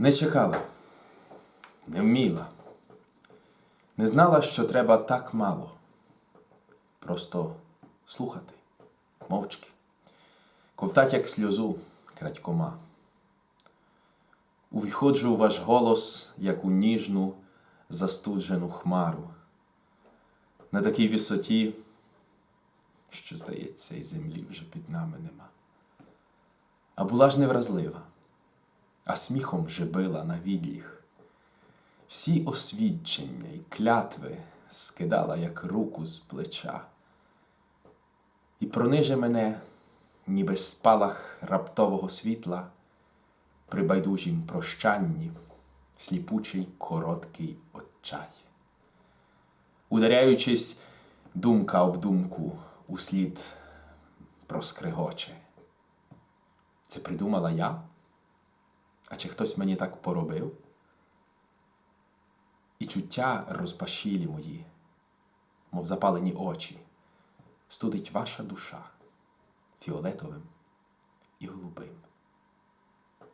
Не чекала, не вміла, не знала, що треба так мало. Просто слухати, мовчки, ковтать як сльозу крадькома. Увіходжу ваш голос, як у ніжну, застуджену хмару, на такій висоті, що, здається, і землі вже під нами нема. А була ж невразлива, а сміхом же била на відліг. Всі освідчення і клятви скидала, як руку з плеча, і прониже мене, ніби спалах раптового світла, при байдужім прощанні, сліпучий короткий отчай. Ударяючись, думка об думку услід проскригоче. Це придумала я? А чи хтось мені так поробив? І чуття розпашілі мої, мов запалені очі, студить ваша душа фіолетовим.